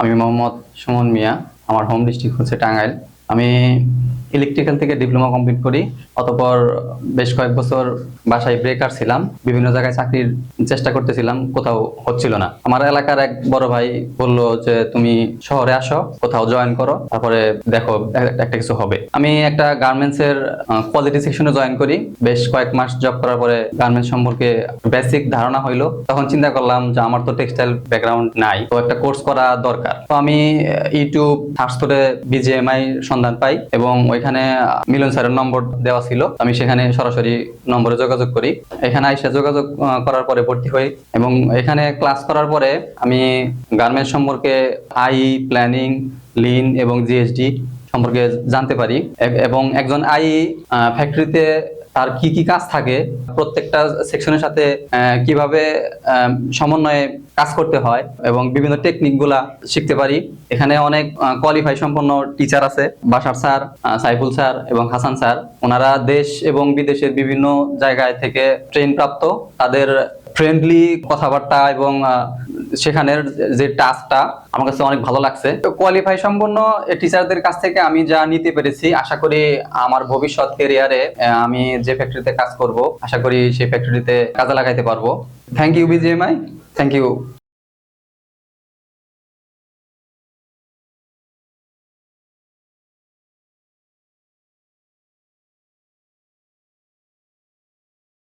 আমি মোহাম্মদ সুমন মিয়া আমার home district হচ্ছে টাঙ্গাইল। আমি ইলেকট্রিক্যাল থেকে ডিপ্লোমা কমপ্লিট করি, অতপর বেশ কয়েক বছর বাসায় ব্রেকার ছিলাম, বিভিন্ন জায়গায় চাকরির চেষ্টা করতেছিলাম, কোথাও হচ্ছিল না। আমার এলাকার এক বড় ভাই বলল যে, তুমি শহরে আসো, কোথাও জয়েন করো, তারপরে দেখো, একটা কিছু হবে। আমি একটা গার্মেন্টস এর কোয়ালিটি সেকশনে জয়েন করি। বেশ কয়েক মাস জব করার পরে গার্মেন্টস সম্পর্কে বেসিক ধারণা হইল। তখন চিন্তা করলাম যে, আমার তো টেক্সটাইল ব্যাকগ্রাউন্ড নাই, তো একটা কোর্স করা দরকার। তো আমি ইউটিউব সার্চ করে বিজিএমআই সন্ধান পাই এবং ওইখানে মিলন স্যারের নম্বর দেওয়া ছিল। আমি সেখানে সরাসরি নম্বরে যোগাযোগ করি। এখানে এসে যোগাযোগ করার পরে ভর্তি হই এবং এখানে ক্লাস করার পরে আমি গার্মেন্টস সম্পর্কে আই, প্ল্যানিং, লিন এবং জিএসডি সম্পর্কে জানতে পারি। এবং একজন আই ফ্যাক্টরিতে তার কি কি কাজ থাকে, প্রত্যেকটা সেকশনের সাথে কীভাবে সমন্বয়ে কাজ করতে হয় এবং বিভিন্ন টেকনিক শিখতে পারি। এখানে অনেক কোয়ালিফাই সম্পন্ন টিচার আছে, বাসার স্যার সাইফুল স্যার এবং হাসান স্যার। ওনারা দেশ এবং বিদেশের বিভিন্ন জায়গায় থেকে ট্রেন প্রাপ্ত। তাদের ফ্রেন্ডলি কথাবার্তা এবং সেখানের যে টাস্কটা আমার কাছে অনেক ভালো লাগছে। তো কোয়ালিফাই সম্পন্ন টিচারদের কাছ থেকে আমি যা নিতে পেরেছি, আশা করি আমার ভবিষ্যৎ কেরিয়ারে আমি যে ফ্যাক্টরিতে কাজ করব, আশা করি সেই ফ্যাক্টরিতে কাজে লাগাইতে পারব। Thank you BGMI thank you